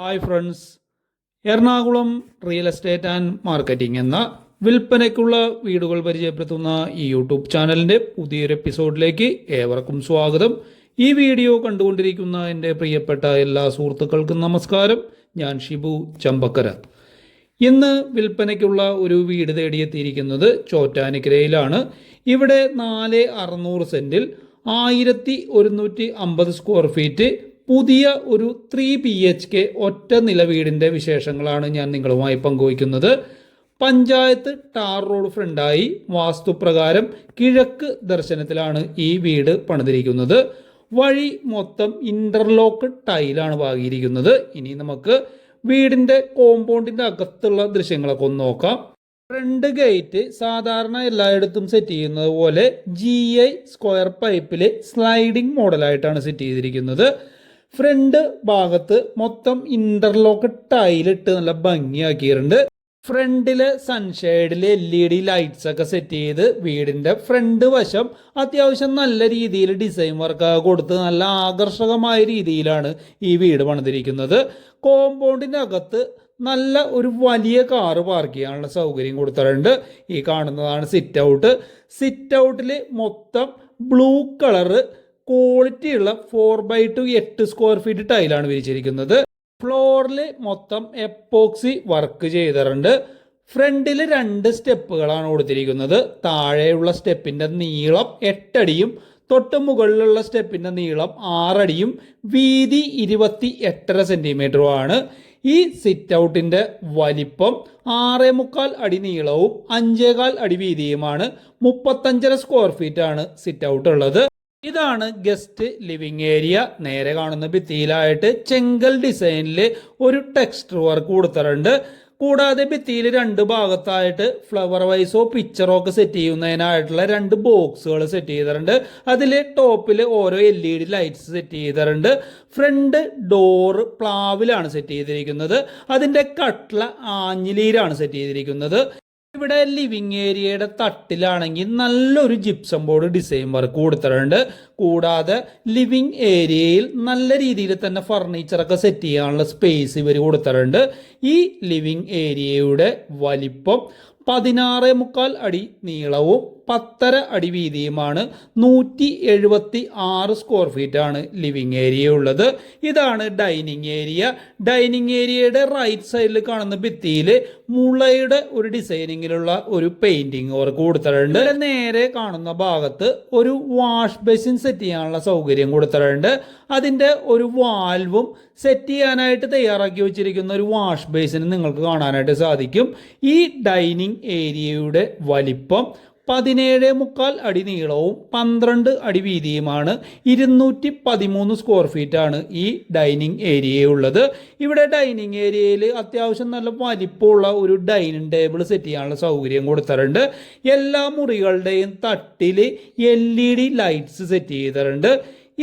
Hi friends Ernakulam real estate and marketing എന്ന വിൽപ്പനയ്ക്കുള്ള വീടുകൾ പരിചയപ്പെടുത്തുന്ന ഈ യൂട്യൂബ് ചാനലിന്റെ പുതിയൊരു എപ്പിസോഡിലേക്ക് ഏവർക്കും സ്വാഗതം. ഈ വീഡിയോ കണ്ടുകൊണ്ടിരിക്കുന്ന എന്റെ പ്രിയപ്പെട്ട എല്ലാ സുഹൃത്തുക്കൾക്കും നമസ്കാരം. ഞാൻ ഷിബു ചമ്പക്കര. ഇന്ന് വിൽപ്പനയ്ക്കുള്ള ഒരു വീട് തേടിയെത്തിയിരിക്കുന്നത് ചോറ്റാനിക്കരയിലാണ്. ഇവിടെ നാല് അറുന്നൂറ് സെന്റിൽ ആയിരത്തി ഒരുന്നൂറ്റി അമ്പത് സ്ക്വയർ ഫീറ്റ് പുതിയ ഒരു ത്രീ ബി എച്ച് കെ ഒറ്റ നില വീടിന്റെ വിശേഷങ്ങളാണ് ഞാൻ നിങ്ങളുമായി പങ്കുവയ്ക്കുന്നത്. പഞ്ചായത്ത് ടാർ റോഡ് ഫ്രണ്ടായി വാസ്തുപ്രകാരം കിഴക്ക് ദർശനത്തിലാണ് ഈ വീട് പണിതിരിക്കുന്നത്. വഴി മൊത്തം ഇന്റർലോക്ക് ടൈലാണ് വാങ്ങിയിരിക്കുന്നത്. ഇനി നമുക്ക് വീടിന്റെ കോമ്പൗണ്ടിന്റെ അകത്തുള്ള ദൃശ്യങ്ങളൊക്കെ ഒന്ന് നോക്കാം. ഫ്രണ്ട് ഗേറ്റ് സാധാരണ എല്ലായിടത്തും സെറ്റ് ചെയ്യുന്നത് പോലെ ജി ഐ സ്ക്വയർ പൈപ്പിൽ സ്ലൈഡിംഗ് മോഡലായിട്ടാണ് സെറ്റ് ചെയ്തിരിക്കുന്നത്. ഫ്രണ്ട് ഭാഗത്ത് മൊത്തം ഇന്റർലോക്ക് ടൈലിട്ട് നല്ല ഭംഗിയാക്കിയിട്ടുണ്ട്. ഫ്രണ്ടിൽ സൺഷെയ്ഡിൽ എൽ ഇ ഡി ലൈറ്റ്സ് ഒക്കെ സെറ്റ് ചെയ്ത് വീടിന്റെ ഫ്രണ്ട് വശം അത്യാവശ്യം നല്ല രീതിയിൽ ഡിസൈൻ വർക്ക് കൊടുത്ത് നല്ല ആകർഷകമായ രീതിയിലാണ് ഈ വീട് പണിതിരിക്കുന്നത്. കോമ്പൗണ്ടിനകത്ത് നല്ല ഒരു വലിയ കാറ് പാർക്ക് ചെയ്യാനുള്ള സൗകര്യം കൊടുത്തിട്ടുണ്ട്. ഈ കാണുന്നതാണ് സിറ്റ് ഔട്ട് സിറ്റ് ഔട്ടിൽ മൊത്തം ബ്ലൂ കളറ് ക്വാളിറ്റി ഉള്ള ഫോർ ബൈ ടു എട്ട് സ്ക്വയർ ഫീറ്റ് ടൈലാണ് വിരിച്ചിരിക്കുന്നത്. ഫ്ലോറിൽ മൊത്തം എപ്പോക്സി വർക്ക് ചെയ്തിട്ടുണ്ട്. ഫ്രണ്ടിൽ രണ്ട് സ്റ്റെപ്പുകളാണ് കൊടുത്തിരിക്കുന്നത്. താഴെയുള്ള സ്റ്റെപ്പിന്റെ നീളം എട്ടടിയും തൊട്ട് മുകളിലുള്ള സ്റ്റെപ്പിന്റെ നീളം ആറടിയും വീതി ഇരുപത്തി എട്ടര സെന്റിമീറ്ററുമാണ് ഈ സിറ്റ് ഔട്ടിന്റെ വലിപ്പം ആറേ മുക്കാൽ അടി നീളവും അഞ്ചേകാൽ അടി വീതിയുമാണ്. മുപ്പത്തഞ്ചര സ്ക്വയർ ഫീറ്റ് ആണ് സിറ്റ് ഔട്ട് ഉള്ളത്. ഇതാണ് ഗസ്റ്റ് ലിവിംഗ് ഏരിയ. നേരെ കാണുന്ന ഭിത്തിയിലായിട്ട് ചെങ്കൽ ഡിസൈനിൽ ഒരു ടെക്സ്റ്റർ വർക്ക് കൊടുത്തിട്ടുണ്ട്. കൂടാതെ ഭിത്തിയിൽ രണ്ട് ഭാഗത്തായിട്ട് ഫ്ലവർ വൈസോ പിക്ചറോ ഒക്കെ സെറ്റ് ചെയ്യുന്നതിനായിട്ടുള്ള രണ്ട് ബോക്സുകൾ സെറ്റ് ചെയ്തിട്ടുണ്ട്. അതിൽ ടോപ്പിൽ ഓരോ L E D lights set ചെയ്തിട്ടുണ്ട്. ഫ്രണ്ട് ഡോർ പ്ലാവിലാണ് സെറ്റ് ചെയ്തിരിക്കുന്നത്. അതിന്റെ കട്ട്ല ആഞ്ഞിലീരാണ് സെറ്റ് ചെയ്തിരിക്കുന്നത്. ഇവിടെ ലിവിങ് ഏരിയയുടെ തട്ടിലാണെങ്കിൽ നല്ലൊരു ജിപ്സം ബോർഡ് ഡിസൈൻ വർക്ക് കൊടുത്തിട്ടുണ്ട്. കൂടാതെ ലിവിങ് ഏരിയയിൽ നല്ല രീതിയിൽ തന്നെ ഫർണിച്ചറൊക്കെ സെറ്റ് ചെയ്യാനുള്ള സ്പേസ് ഇവർ കൊടുത്തിട്ടുണ്ട്. ഈ ലിവിങ് ഏരിയയുടെ വലിപ്പം പതിനാറ് മുക്കാൽ അടി നീളവും പത്തര അടി വീതിയുമാണ്. നൂറ്റി എഴുപത്തി ആറ് സ്ക്വയർ ഫീറ്റ് ആണ് ലിവിങ് ഏരിയ ഉള്ളത്. ഇതാണ് ഡൈനിങ് ഏരിയ ഡൈനിങ് ഏരിയയുടെ റൈറ്റ് സൈഡിൽ കാണുന്ന ഭിത്തിയിൽ മുളയുടെ ഒരു ഡിസൈനിങ്ങിലുള്ള ഒരു പെയിന്റിങ് അവർ കൊടുത്തിട്ടുണ്ട്. നേരെ കാണുന്ന ഭാഗത്ത് ഒരു വാഷ് ബെസിൻ സെറ്റ് ചെയ്യാനുള്ള സൗകര്യം കൊടുത്തിട്ടുണ്ട്. അതിന്റെ ഒരു വാൽവും സെറ്റ് ചെയ്യാനായിട്ട് തയ്യാറാക്കി വെച്ചിരിക്കുന്ന ഒരു വാഷ് ബേസിന് നിങ്ങൾക്ക് കാണാനായിട്ട് സാധിക്കും. ഈ ഡൈനിങ് ഏരിയയുടെ വലിപ്പം പതിനേഴ് മുക്കാൽ അടി നീളവും പന്ത്രണ്ട് അടി വീതിയുമാണ് ഇരുന്നൂറ്റി പതിമൂന്ന് സ്ക്വയർ ഫീറ്റ് ആണ് ഈ ഡൈനിങ് ഏരിയ ഉള്ളത്. ഇവിടെ ഡൈനിങ് ഏരിയയിൽ അത്യാവശ്യം നല്ല വലിപ്പമുള്ള ഒരു ഡൈനിങ് ടേബിൾ സെറ്റ് ചെയ്യാനുള്ള സൗകര്യം കൊടുത്തിട്ടുണ്ട്. എല്ലാ മുറികളുടെയും തട്ടിൽ L E D lights set ചെയ്തിട്ടുണ്ട്.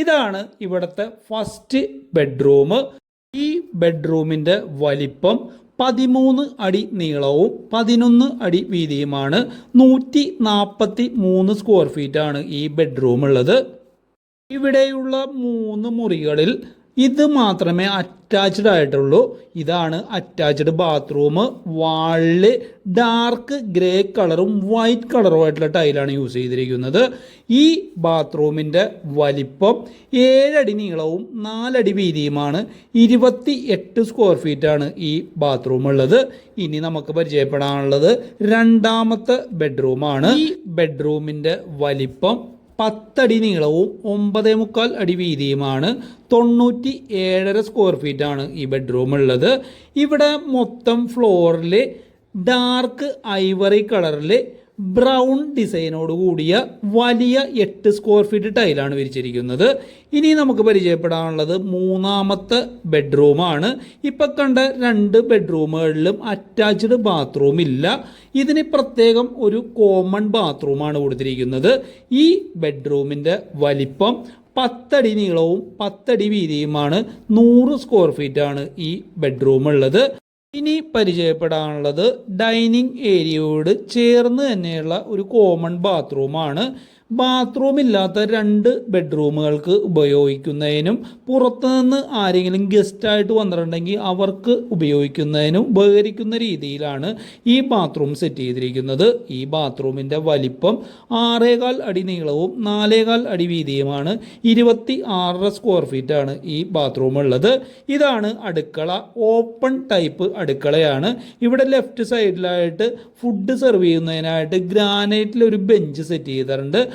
ഇതാണ് ഇവിടുത്തെ ഫസ്റ്റ് ബെഡ്റൂം ഈ ബെഡ്റൂമിന്റെ വലിപ്പം പതിമൂന്ന് അടി നീളവും പതിനൊന്ന് അടി വീതിയുമാണ്. നൂറ്റി നാൽപ്പത്തി മൂന്ന് സ്ക്വയർ ഫീറ്റാണ് ഈ ബെഡ്റൂം ഉള്ളത്. ഇവിടെയുള്ള മൂന്ന് മുറികളിൽ ഇത് മാത്രമേ അറ്റാച്ച്ഡ് ആയിട്ടുള്ളൂ. ഇതാണ് അറ്റാച്ച്ഡ് ബാത്റൂം വാളിൽ ഡാർക്ക് ഗ്രേ കളറും വൈറ്റ് കളറും ആയിട്ടുള്ള ടൈലാണ് യൂസ് ചെയ്തിരിക്കുന്നത്. ഈ ബാത്റൂമിന്റെ വലിപ്പം ഏഴടി നീളവും നാലടി വീതിയുമാണ്. ഇരുപത്തി എട്ട് സ്ക്വയർ ഫീറ്റാണ് ഈ ബാത്റൂം ഉള്ളത്. ഇനി നമുക്ക് പരിചയപ്പെടാനുള്ളത് രണ്ടാമത്തെ ബെഡ്റൂമാണ് ഈ ബെഡ്റൂമിന്റെ വലിപ്പം പത്തടി നീളവും ഒമ്പതേ മുക്കാൽ അടി വീതിയുമാണ്. തൊണ്ണൂറ്റി ഏഴര സ്ക്വയർ ഫീറ്റ് ആണ് ഈ ബെഡ്റൂം ഉള്ളത്. ഇവിടെ മൊത്തം ഫ്ലോറിൽ ഡാർക്ക് ഐവറി കളറിൽ ബ്രൗൺ ഡിസൈനോട് കൂടിയ വലിയ എട്ട് സ്ക്വയർ ഫീറ്റ് ടൈലാണ് വിരിച്ചിരിക്കുന്നത്. ഇനി നമുക്ക് പരിചയപ്പെടാനുള്ളത് മൂന്നാമത്തെ ബെഡ്റൂമാണ് ഇപ്പം കണ്ട രണ്ട് ബെഡ്റൂമുകളിലും അറ്റാച്ച്ഡ് ബാത്റൂം ഇല്ല. ഇതിന് പ്രത്യേകം ഒരു കോമൺ ബാത്റൂമാണ് കൊടുത്തിരിക്കുന്നത്. ഈ ബെഡ്റൂമിന്റെ വലിപ്പം പത്തടി നീളവും പത്തടി വീതിയുമാണ്. നൂറ് സ്ക്വയർ ഫീറ്റാണ് ഈ ബെഡ്റൂം ഉള്ളത്. ഇനി പരിചയപ്പെടാനുള്ളത് ഡൈനിങ് ഏരിയയോട് ചേർന്ന് തന്നെയുള്ള ഒരു കോമൺ ബാത്റൂമാണ്. ബാത്റൂം ഇല്ലാത്ത രണ്ട് ബെഡ്റൂമുകൾക്ക് ഉപയോഗിക്കുന്നതിനും പുറത്തുനിന്ന് ആരെങ്കിലും ഗസ്റ്റായിട്ട് വന്നിട്ടുണ്ടെങ്കിൽ അവർക്ക് ഉപയോഗിക്കുന്നതിനും ഉപകരിക്കുന്ന രീതിയിലാണ് ഈ ബാത്റൂം സെറ്റ് ചെയ്തിരിക്കുന്നത്. ഈ ബാത്റൂമിന്റെ വലിപ്പം ആറേകാൽ അടി നീളവും നാലേകാൽ അടി വീതിയുമാണ്. ഇരുപത്തി ആറര സ്ക്വയർ ഫീറ്റാണ് ഈ ബാത്റൂം ഉള്ളത്. ഇതാണ് അടുക്കള. ഓപ്പൺ ടൈപ്പ് അടുക്കളയാണ്. ഇവിടെ ലെഫ്റ്റ് സൈഡിലായിട്ട് ഫുഡ് സെർവ് ചെയ്യുന്നതിനായിട്ട് ഗ്രാനൈറ്റിൽ ഒരു ബെഞ്ച് സെറ്റ് ചെയ്തിട്ടുണ്ട്.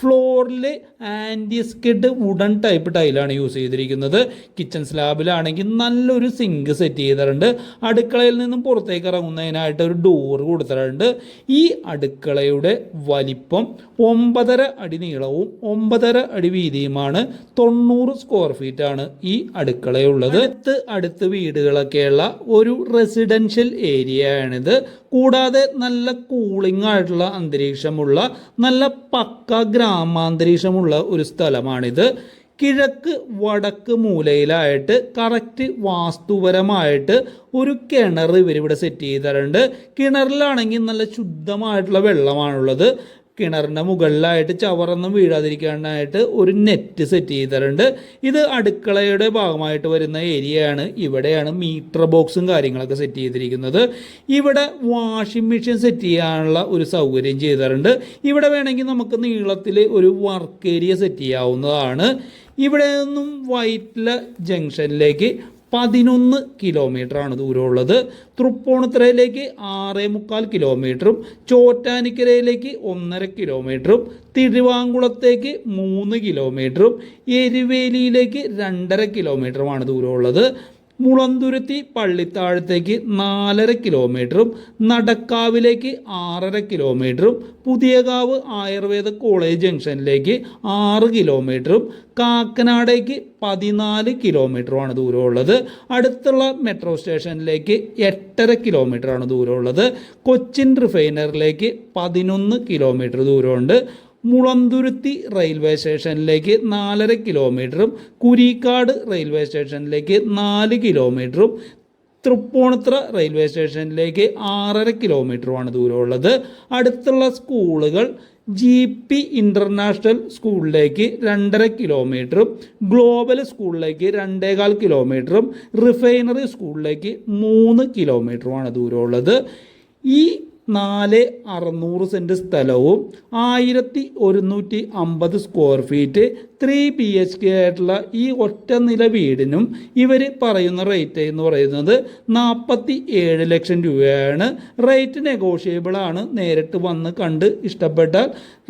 ഫ്ലോറിൽ ആന്റി സ്കിഡ് വുഡൻ ടൈപ്പ് ടൈലാണ് യൂസ് ചെയ്തിരിക്കുന്നത്. കിച്ചൺ സ്ലാബിലാണെങ്കിൽ നല്ലൊരു സിങ്ക് സെറ്റ് ചെയ്തിട്ടുണ്ട്. അടുക്കളയിൽ നിന്നും പുറത്തേക്ക് ഇറങ്ങുന്നതിനായിട്ട് ഒരു ഡോറ് കൊടുത്തിട്ടുണ്ട്. ഈ അടുക്കളയുടെ വലിപ്പം ഒമ്പതര അടി നീളവും ഒമ്പതര അടി വീതിയുമാണ്. തൊണ്ണൂറ് സ്ക്വയർ ഫീറ്റ് ആണ് ഈ അടുക്കളയുള്ളത്. അടുത്ത് അടുത്ത് വീടുകളൊക്കെയുള്ള ഒരു റെസിഡൻഷ്യൽ ഏരിയയാണിത് കൂടാതെ നല്ല കൂളിംഗ് ആയിട്ടുള്ള അന്തരീക്ഷമുള്ള നല്ല പക്ക ഗ്രാമാന്തരീക്ഷമുള്ള ഒരു സ്ഥലമാണിത്. കിഴക്ക് വടക്ക് മൂലയിലായിട്ട് കറക്റ്റ് വാസ്തുപരമായിട്ട് ഒരു കിണർ ഇവരിവിടെ സെറ്റ് ചെയ്തിട്ടുണ്ട്. കിണറിലാണെങ്കിൽ നല്ല ശുദ്ധമായിട്ടുള്ള വെള്ളമാണുള്ളത്. കിണറിന്റെ മുകളിലായിട്ട് ചവറൊന്നും വീഴാതിരിക്കാനായിട്ട് ഒരു നെറ്റ് സെറ്റ് ചെയ്തിട്ടുണ്ട്. ഇത് അടുക്കളയുടെ ഭാഗമായിട്ട് വരുന്ന ഏരിയയാണ്. ഇവിടെയാണ് മീറ്റർ ബോക്സും കാര്യങ്ങളൊക്കെ സെറ്റ് ചെയ്തിരിക്കുന്നത്. ഇവിടെ വാഷിംഗ് മെഷീൻ സെറ്റ് ചെയ്യാനുള്ള ഒരു സൗകര്യം ചെയ്തിട്ടുണ്ട്. ഇവിടെ വേണമെങ്കിൽ നമുക്ക് നീളത്തിൽ ഒരു വർക്ക് ഏരിയ സെറ്റ് ചെയ്യാവുന്നതാണ്. ഇവിടെ നിന്നും വൈറ്റില ജംഗ്ഷനിലേക്ക് പതിനൊന്ന് കിലോമീറ്ററാണ് ദൂരമുള്ളത്. തൃപ്പൂണിത്തുറയിലേക്ക് ആറ് മുക്കാൽ കിലോമീറ്ററും ചോറ്റാനിക്കരയിലേക്ക് ഒന്നര കിലോമീറ്ററും തിരുവാങ്കുളത്തേക്ക് മൂന്ന് കിലോമീറ്ററും എരുവേലിയിലേക്ക് രണ്ടര കിലോമീറ്ററുമാണ് ദൂരമുള്ളത്. മുളന്തുരുത്തി പള്ളിത്താഴത്തേക്ക് നാലര കിലോമീറ്ററും നടക്കാവിലേക്ക് ആറര കിലോമീറ്ററും പുതിയകാവ് ആയുർവേദ കോളേജ് ജംഗ്ഷനിലേക്ക് ആറ് കിലോമീറ്ററും കാക്കനാടേക്ക് പതിനാല് കിലോമീറ്ററുമാണ് ദൂരമുള്ളത്. അടുത്തുള്ള മെട്രോ സ്റ്റേഷനിലേക്ക് എട്ടര കിലോമീറ്ററാണ് ദൂരമുള്ളത്. കൊച്ചിൻ റിഫൈനറിലേക്ക് പതിനൊന്ന് കിലോമീറ്റർ ദൂരമുണ്ട്. മുളന്തുരുത്തി റെയിൽവേ സ്റ്റേഷനിലേക്ക് നാലര കിലോമീറ്ററും കുരിക്കാട് റെയിൽവേ സ്റ്റേഷനിലേക്ക് നാല് കിലോമീറ്ററും തൃപ്പൂണിത്ര റെയിൽവേ സ്റ്റേഷനിലേക്ക് ആറര കിലോമീറ്ററുമാണ് ദൂരമുള്ളത്. അടുത്തുള്ള സ്കൂളുകൾ ജി പി ഇന്റർനാഷണൽ സ്കൂളിലേക്ക് രണ്ടര കിലോമീറ്ററും ഗ്ലോബൽ സ്കൂളിലേക്ക് രണ്ടേകാൽ കിലോമീറ്ററും റിഫൈനറി സ്കൂളിലേക്ക് മൂന്ന് കിലോമീറ്ററുമാണ് ദൂരമുള്ളത്. ഈ നാല് അറുന്നൂറ് സെന്റ് സ്ഥലവും ആയിരത്തി ഒരുന്നൂറ്റി അമ്പത് square feet three B H K ആയിട്ടുള്ള ഈ ഒറ്റ നില വീടിനും ഇവർ പറയുന്ന റേറ്റ് എന്ന് പറയുന്നത് നാൽപ്പത്തി ഏഴ് ലക്ഷം രൂപയാണ്. റേറ്റ് നെഗോഷ്യബിൾ ആണ്. നേരിട്ട് വന്ന് കണ്ട് ഇഷ്ടപ്പെട്ടാൽ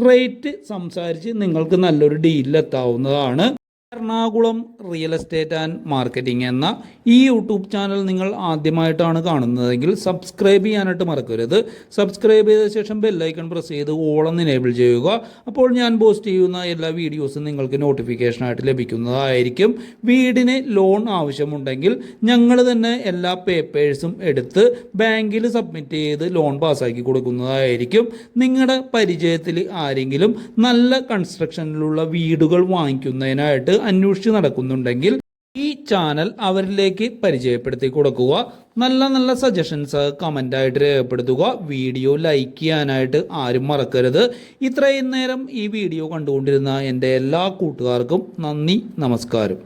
റേറ്റ് സംസാരിച്ച് നിങ്ങൾക്ക് നല്ലൊരു ഡീലിലെത്താവുന്നതാണ് Ernakulam real estate and marketing എന്ന ഈ യൂട്യൂബ് ചാനൽ നിങ്ങൾ ആദ്യമായിട്ടാണ് കാണുന്നതെങ്കിൽ സബ്സ്ക്രൈബ് ചെയ്യാനായിട്ട് മറക്കരുത്. സബ്സ്ക്രൈബ് ചെയ്ത ശേഷം ബെല്ലൈക്കൺ പ്രസ് ചെയ്ത് ഓളെന്ന് എനേബിൾ ചെയ്യുക. അപ്പോൾ ഞാൻ പോസ്റ്റ് ചെയ്യുന്ന എല്ലാ വീഡിയോസും നിങ്ങൾക്ക് നോട്ടിഫിക്കേഷനായിട്ട് ലഭിക്കുന്നതായിരിക്കും. വീടിന് ലോൺ ആവശ്യമുണ്ടെങ്കിൽ ഞങ്ങൾ തന്നെ എല്ലാ പേപ്പേഴ്സും എടുത്ത് ബാങ്കിൽ സബ്മിറ്റ് ചെയ്ത് ലോൺ പാസ്സാക്കി കൊടുക്കുന്നതായിരിക്കും. നിങ്ങളുടെ പരിചയത്തിൽ ആരെങ്കിലും നല്ല കൺസ്ട്രക്ഷനിലുള്ള വീടുകൾ വാങ്ങിക്കുന്നതിനായിട്ട് അന്വേഷിച്ച് നടക്കുന്നുണ്ടെങ്കിൽ ഈ ചാനൽ അവരിലേക്ക് പരിചയപ്പെടുത്തി കൊടുക്കുക. നല്ല നല്ല സജഷൻസ് കമന്റായിട്ട് രേഖപ്പെടുത്തുക. വീഡിയോ ലൈക്ക് ചെയ്യാനായിട്ട് ആരും മറക്കരുത്. ഇത്രയും നേരം ഈ വീഡിയോ കണ്ടുകൊണ്ടിരുന്ന എന്റെ എല്ലാ കൂട്ടുകാർക്കും നന്ദി നമസ്കാരം.